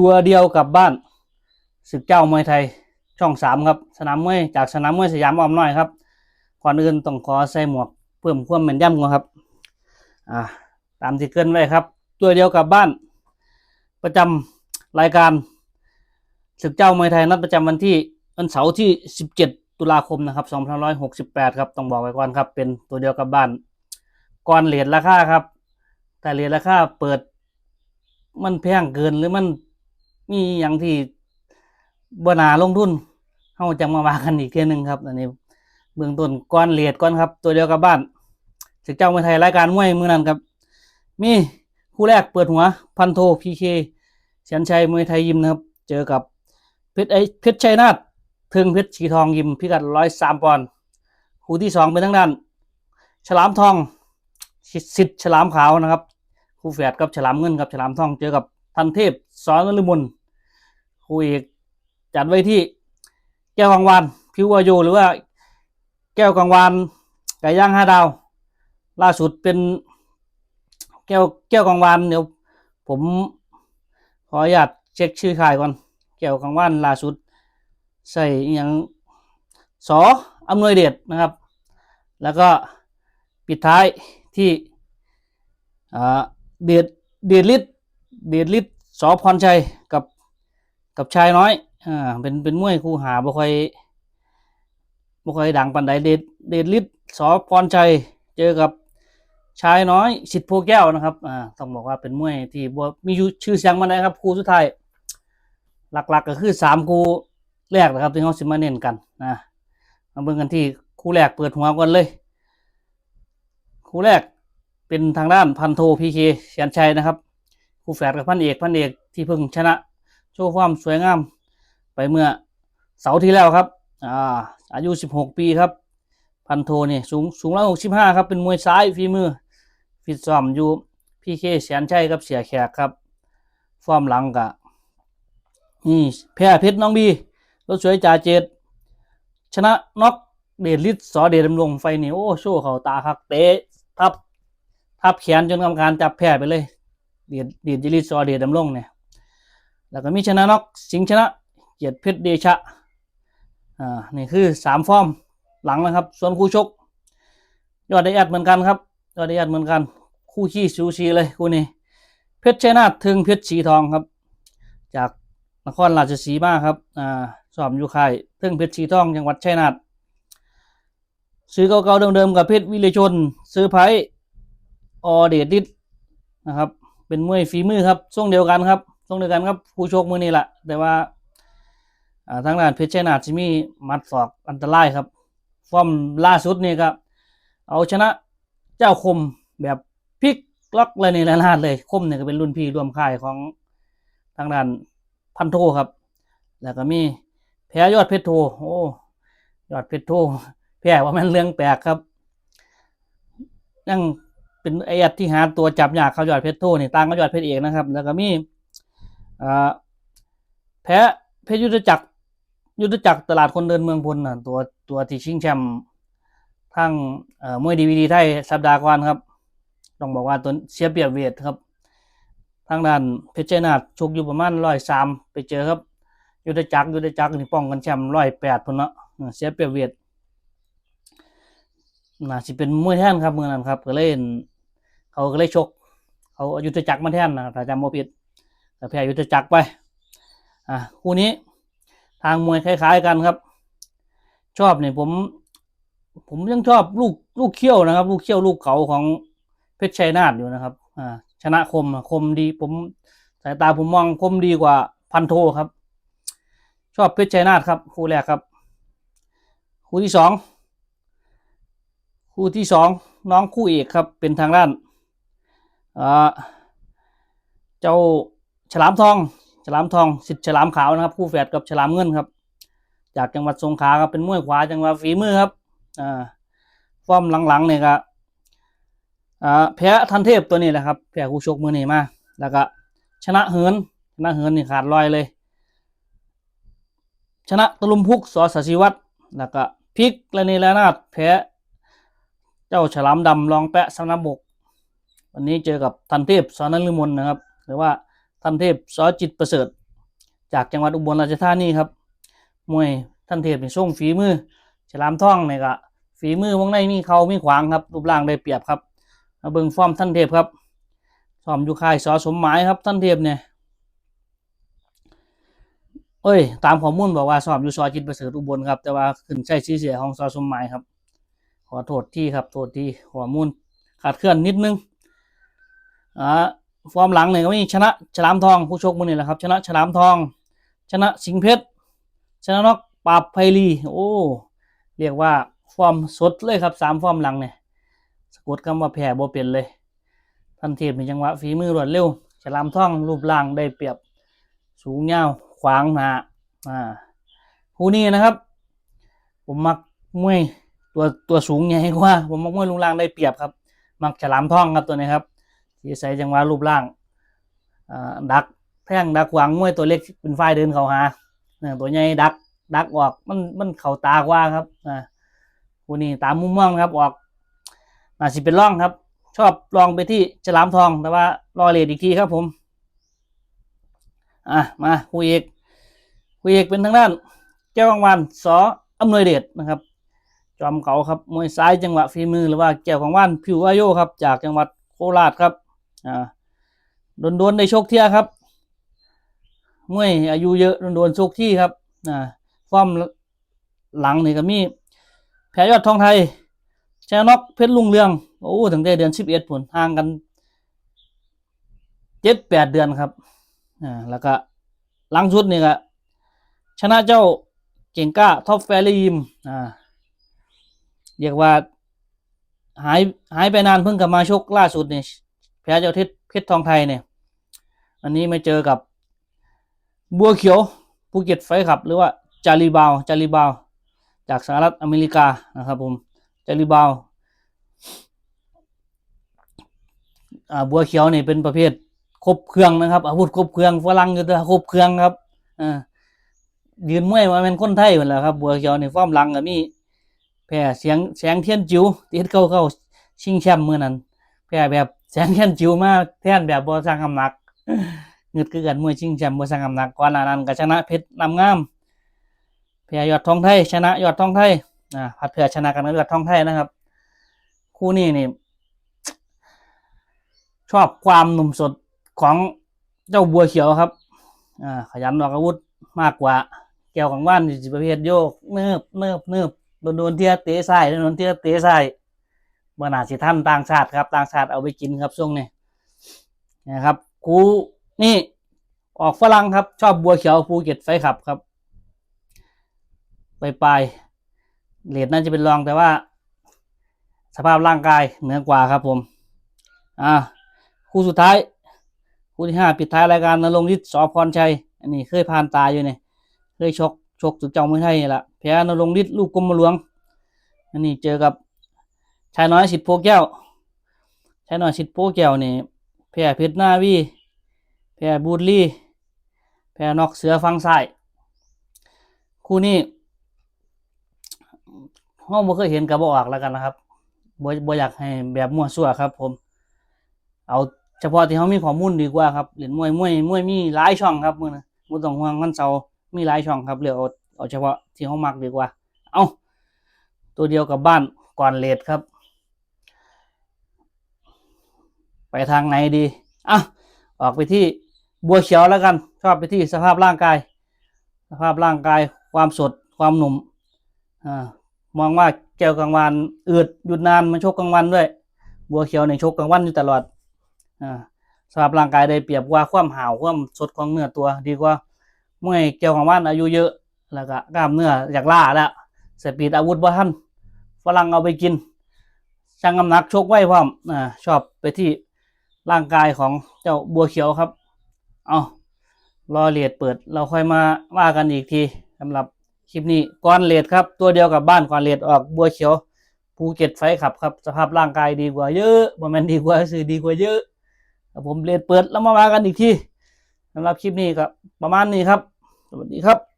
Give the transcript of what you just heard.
ตัวเดียวกับบ้านศึกเจ้ามวยไทยช่องสามครับ สนามมวยจากสนามมวยสยามออมน้อยครับก่อนอื่นต้องขอใส่หมวกเพิ่มความแม่นยำก่อนครับอ่าตามที่เกินไว้ครับ ตัวเดียวกับบ้าน ประจำรายการศึกเจ้ามวยไทยนัดประจำวันที่วันเสาร์ที่ 17 ตุลาคมนะครับ2568 ครับต้องบอกไว้ก่อนครับ เป็นตัวเดียวกับบ้านก่อนเหรียญราคาครับ แต่เหรียญราคาเปิดมันแพงเกินหรือมัน มีอย่างที่บนาลงทุนเฮาจะมาว่ากันอีกเทียหนึงครับอันนี้เบื้องต้นก้อนเหรียญก้อนครับ ตัวเดียวกับบ้านศึกเจ้าเมวยไทยรายการมวยมือนั้นครับ มีคู่แรกเปิดหัว พันโทพีเคเสียนชัยมวยไทยยิมนะครับ เจอกับเพชรไอเพชรชัยนาทเทิงเพชรสีทองยิมพิกัดร้อยสามปอนด์คู่ที่สองเป็นทางด้าน ฉลามทองสิทธิ์ฉลามขาวนะครับ คู่แฝดกับฉลามเงินกับฉลามทอง เจอกับทันเทพสอนนฤมล คู่เอกจัดไว้ที่ แก้วกังวานพิววาโยหรือว่า แก้วกังวานไก่ย่างห้าดาว ล่าสุดเป็น แก้วแก้วกังวานเดี๋ยวผมขออนุญาตเช็คชื่อขายก่อน แก้วกังวานล่าสุด ใส่อย่างสออำนวยเดชนะครับ แล้วก็ปิดท้ายที่เดชเดชฤทธิ์เดชฤทธิ์สอพรชัยกับ กับชายน้อยอ่าเป็นเป็นมวยคู่หาบ่ค่อยบ่ค่อยดังปานใดเดชเดชฤทธิ์สอพรชัยเจอกับชายน้อยสิทธิ์โพแก้วนะครับอ่าต้องบอกว่าเป็นมวยที่บ่มีชื่อเสียงมาได้ครับคู่สุดท้ายหลักๆก็คือสามคู่แรกนะครับที่เขาสิมาเน้นกันนะมาเบิ่งกันที่คู่แรกเปิดหัวก่อนเลย คู่แรกเป็นทางด้านพันโทพีเคเสียนชัยนะครับ คู่แฝดกับพันเอกพันเอกที่เพิ่งชนะ ว์ความสวยงาม ไปเมื่อเสาร์ที่แล้วครับอ่าอายุ 16 ปีครับ พันโทนี่สูงสูงร้อยหกสิบห้าครับ เป็นมวยซ้ายฝีมือฟิตซ้อมอยู่พี่เคเสียนชัยกับเสียแขกครับฟอร์มหลังกะนี่แพ้เพชรน้องบีรถสวยจ่าเจดชนะน็อกเดชฤทธิ์สอเดชดำรงไฟนี่โอ้โชว์เขาตาคักเตะทับทับแขนจนกรรมการจับแพ้ไปเลย เดชเดชฤทธิ์สอเดชดำรงเนี่ย แล้วก็มีชนะนกสิงชนะเกียรติเพชรเดชะอ่านี่คือสามฟอร์มหลังนะครับ ส่วนคู่ชก ยอดได้อัดเหมือนกันครับ ยอดได้อัดเหมือนกัน คู่ขี้สูสีเลยคู่นี้ เพชรชัยนาทถึงเพชรสีทองครับ จากนครราชสีมาครับอ่าสอบอยู่ค่ายถึงเพชรสีทองจังหวัดชัยนาทซื้อเก่าๆเดิมๆกับเพชรวิเลชน ซื้อไพ่ออเดดดิดนะครับ เป็นมวยฝีมือครับทรงเดียวกันครับ ทรงเดียวกันครับผู้โชกมือนี่แหละแต่ว่าทางด้านเพชรชัยนาทจะมีมัดศอกอันตรายครับ ฟอร์มล่าสุดนี่ครับเอาชนะเจ้าคมแบบพลิกล็อกเลยในระนาดเลยคมเนี่ยก็เป็นรุ่นพี่ร่วมค่ายของทางด้านพันโทครับ แล้วก็มีแพ้ยอดเพชรโทโอ้ยอดเพชรโทแพ้ว่ามันเรื่องแปลกครับยังเป็นไอ้อัดที่หาตัวจับยากเขายอดเพชรโทนี่ต่างกับยอดเพชรเอกนะครับ แล้วก็มี แพ้เพชรยุทธจักรยุทธจักรตลาดคนเดินเมืองพลน่ะตัวตัวที่ชิงแชมป์ทั้งเอ่อมวยดีวีดีไทยสัปดาห์ก่อนครับ ต้องบอกว่าตัวเสียเปรียบเวทครับ ทางด้านเพชรนาทชกอยู่ประมาณร้อยสามไปเจอครับ ยุทธจักรยุทธจักรนี่ป้องกันแชมป์ร้อยแปดพุ่นเนาะเสียเปรียบเวทน่าสิเป็นมวยแท่นครับเมื่อนั้นครับ ก็เลยเห็นเขาก็เลยชก เขาเอายุทธจักรมาแท่นนะถ้าจำไม่ผิด แต่แพ้ยุทธจักรไป อะคู่นี้ทางมวยคล้าย ๆกันครับ ชอบเนี่ยผม ผมยังชอบลูกลูกเขี้ยวนะครับ ลูกเขี้ยวลูกเขาของเพชรชัยนาทอยู่นะครับ อ่า ชนะคมคมดี ผมสายตาผมมองคมดีกว่าพันโทครับ ชอบเพชรชัยนาทครับ คู่แรกครับ คู่ที่สองคู่ที่สองน้องคู่เอกครับเป็นทางด้านอ่าเจ้า ฉลามทอง ฉลามทองสิทธิ์ฉลามขาวนะครับ คู่แฝดกับฉลามเงินครับ จากจังหวัดสงขลาครับเป็นมวยขวาจังหวัดฝีมือครับอ่าฟอร์มหลังๆเนี่ยครับอ่าแพ้ทันเทพตัวนี้แหละครับแพ้คู่ชกมือนี่มาแล้วก็ชนะเหินชนะเหินนี่ขาดลอยเลย ชนะตะลุมพุกสอสศิวัตรแล้วก็พลิกและนีและนาดแพ้เจ้าฉลามดำรองแปะสนามบก วันนี้เจอกับทันเทพสอนนฤมลนะครับ หรือว่า ทันเทพสอจิตประเสริฐ จากจังหวัดอุบลราชธานีครับมวยท่านเทพเป็นส่งฝีมือฉลามท่องเนี่ยก็ฝีมือวงในมีเขามีขวางครับรูปร่างได้เปรียบครับมาเบิ่งฟอร์มท่านเทพครับซ้อมอยู่ค่ายสอสมหมายครับท่านเทพเนี่ยเอ้ย ตามข้อมูลบอกว่าซ้อมอยู่ซอยจิตประเสริฐอุบลครับ แต่ว่าขึ้นใช้ชื่อเสียของสอสมหมายครับ ขอโทษที่ครับโทษที่ข้อมูลขาดเคลื่อนนิดนึงอ่า ฟอร์มหลังเนี่ยก็มีชนะฉลามทองผู้ชกมือนี่แหละครับ ชนะฉลามทอง ชนะสิงเพชรชนะนอกปราบไพลีโอ้เรียกว่าฟอร์มสดเลยครับสามฟอร์มหลังเนี่ยสะกดคำว่าแพ้บ่เป็นเลยทันเทพมีจังหวะฝีมือรวดเร็วฉลามทองรูปร่างได้เปรียบสูงยาวขวางหนาอ่าคู่นี้นะครับ ผมมักมวยตัวตัวสูงใหญ่กว่า ผมมักมวยรูปร่างได้เปรียบครับ มักฉลามทองครับตัวนี้ครับ ที่ใส่จังหวะรูปร่างดักแท่งดักขวางมวยตัวเล็กเป็นฝ่ายเดินเข้าหาเนี่ยตัวใหญ่ดักดักออกมันมันเข่าตากว่าครับอ่าคู่นี้ตามมุมมองครับออกน่าสิเป็นร่องครับ ชอบลองไปที่ฉลามทองแต่ว่ารอเลดอีกทีครับผมอะมาคู่เอกคู่เอกเป็นทางด้านแก้วกังวันสออำนวยเดชนะครับ จอมเก่าครับมวยซ้ายจังหวะฝีมือหรือว่าแก้วกังวันผิวอายุครับ จากจังหวัดโคราชครับ อ่าโดนๆในโชคเที่ยครับมวยอายุเยอะโดนๆโชคที่ครับอ่าฟอร์มหลังนี่ก็มี แพ้ยอดทองไทยชนะนอกเพชรลุงเรือง โอ้ถึงได้เดือนสิบเอ็ดผลห่างกันเจ็ดแปดเดือนครับอ่าแล้วก็หลังสุดนี่ก็ชนะเจ้าเก่งกล้าท็อปแฟรี่ยิมอ่าเรียกว่าหายหายไปนานเพิ่งกลับมาชกล่าสุดนี่ แพ้เจ้าเพชรเพชรทองไทยเนี่ยอันนี้มาเจอกับบัวเขียวภูเก็ตไฟขับ หรือว่าจารีบาวจารีบาวจากสหรัฐอเมริกานะครับผมจารีบาวบัวเขียวเนี่เป็นประเภทครบเครื่องนะครับ อาวุธครบเครื่องฝรั่งอยู่ตัวครบเครื่องครับอ่ายืนมวยมาเป็นคนไทยหมดแล้วครับบัวเขียวนี่ฟอร์มลังก็มีแพ้เสียงแสงเทียนจิ๋วติดเข้าเข้าชิงแชมป์เมื่อนั้นแพ้แบบ แสงเทียนจิ๋วมาแท่นแบบบ่สร้างกำหนักเงืดคือกันมวยชิงแชมป์บ่สร้างกำหนักก่อนหน้านั้นก็ชนะเพชรนำงามแพ้ยอดทองไทยชนะยอดทองไทยอ่าผัดเผื่อชนะกันกับยอดทองไทยนะครับ คู่นี้นี่ชอบความหนุ่มสดของเจ้าบัวเขียวครับอ่าขยันออกอาวุธมากกว่าแก้วของว่านสิประเภทโยกเนิบเนิบเนิบโดนโดนเทียเตะใส่โดนเทียเตะใส่ เมื่อนาสิท่านต่างชาติครับ ต่างชาติเอาไปกินครับช่วงนี้นะครับกูนี่ออกฝรั่งครับ ชอบบัวเขียวภูเก็ตไฟขับครับไปปลายเลดน่าจะเป็นรองแต่ว่า สภาพร่างกายเหนือกว่าครับผม อ่าคู่สุดท้าย คู่ที่ห้าปิดท้ายรายการนรงฤทธิ์สอพรชัย อันนี้เคยผ่านตาอยู่เนี่ยเคยชกชกสุดเจ้าเมืองไทยนี่แหละแพ้นรงฤทธิ์ลูกกรมหลวง อันนี้เจอกับ ชายน้อยสิทธิ์โพแก้วชายน้อยสิทธิ์โพแก้วนี่แพ้เพชรหน้าวีแพ้บูดลี่แพ้นอกเสือฟังซ้คู่นี้ห้องบ่เคยเห็นกับบออกแล้วกันนะครับบ่บ่อยากให้แบบมั่วซั่วครับ ผม เอาเฉพาะที่เขามีข้อมูลดีกว่าครับเหรียญมวยมวยมวยมีหลายช่องครับมือนะบ่ต้องห่วงวันเสาร์มีหลายช่องครับเลือกเอาเอาเฉพาะที่เขามักดีกว่า เอาตัวเดียวกับบ้านก่อนเลดครับ ไปทางไหนดีอะออกไปที่บัวเขียวแล้วกัน ชอบไปที่สภาพร่างกาย สภาพร่างกายความสดความหนุ่มอ่ามองว่าแก้วกลางวันอืดหยุดนานมันชกกลางวันด้วย บัวเขียวในยชกกลางวันอยู่ตลอดอ่าสภาพร่างกายได้เปรียบว่าความห่าวความสดของเนื้อตัว ดีกว่าเมวยแก้วกลางวันอายุเยอะแล้วก็กล้ามเนื้ออยากล่าแล้วสปีดอาวุธบ่ทันฝรั่งเอาไปกินชั่งน้ำหนักชกไว้พร้อมอ่าชอบไปที่ ร่างกายของเจ้าบัวเขียวครับ เอารอเลดเปิดเราค่อยมาว่ากันอีกทีสำหรับคลิปนี้ก่อนเลดครับ ตัวเดียวกับบ้านก่อนเลดออกบัวเขียวภูเก็ตไฟขับครับ สภาพร่างกายดีกว่าเยอะบ่แม่นดีกว่าสื่อดีกว่าเยอะครับผมเลดเปิดแล้วมาว่ากันอีกทีสำหรับคลิปนี้ก็ประมาณนี้ครับ สวัสดีครับ